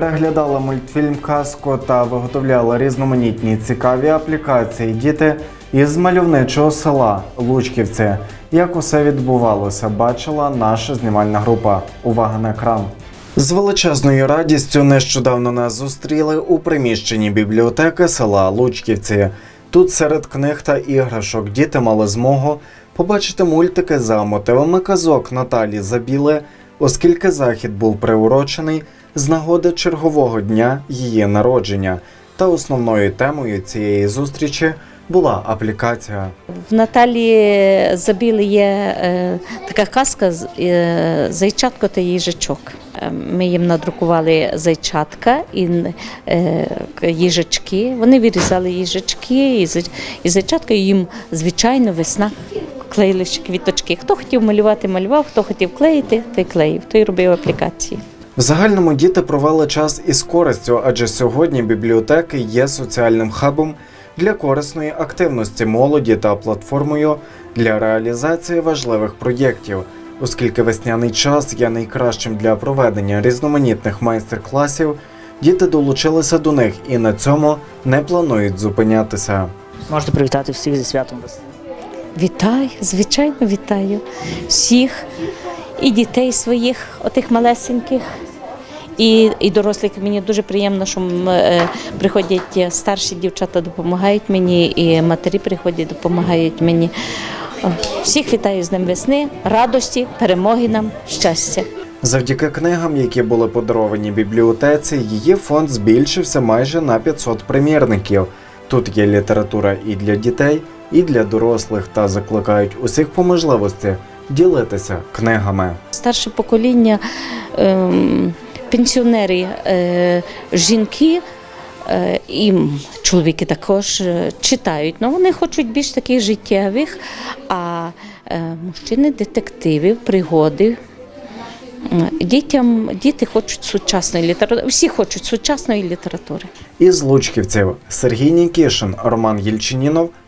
переглядали мультфільм Казку та виготовляли різноманітні цікаві аплікації діти із мальовничого села Лучківці. Як усе відбувалося, бачила наша знімальна група. Увага на екран. З величезною радістю нещодавно нас зустріли у приміщенні бібліотеки села Лучківці. Тут серед книг та іграшок діти мали змогу побачити мультики за мотивами казок Наталі Забіле, оскільки захід був приурочений з нагоди чергового дня її народження. Та основною темою цієї зустрічі була аплікація. В Наталі Забіли є е, така казка е, Зайчатко та їжачок. Е, Ми їм надрукували зайчатка і е, їжачки. Вони вирізали їжачки і, зайчатка їм, звичайно, весна. Клеїли ще квіточки. Хто хотів малювати, малював, хто хотів клеїти, той клеїв, той робив аплікації. В загальному діти провели час із користю, адже сьогодні бібліотеки є соціальним хабом для корисної активності молоді та платформою для реалізації важливих проєктів, оскільки весняний час є найкращим для проведення різноманітних майстер-класів. Діти долучилися до них і на цьому не планують зупинятися. Можете привітати всіх зі святом весни. Вітаю, звичайно, вітаю всіх і дітей своїх, отих малесеньких. І, і дорослих мені дуже приємно, що е, приходять старші дівчата, допомагають мені, і матері приходять, допомагають мені. Всіх вітаю з ним весни, радості, перемоги нам, щастя. Завдяки книгам, які були подаровані бібліотеці, її фонд збільшився майже на 500 примірників. Тут є література і для дітей, і для дорослих, та закликають усіх по можливості ділитися книгами. Старше покоління, ем, пенсіонери, е, жінки. е, І чоловіки також е, читають, але вони хочуть більш таких життєвих, а е, мужчини детективів, пригоди. Дітям діти хочуть сучасної літератури, всі хочуть сучасної літератури. Із Лучківців Сергій Нікішин, Роман Єльчинінов,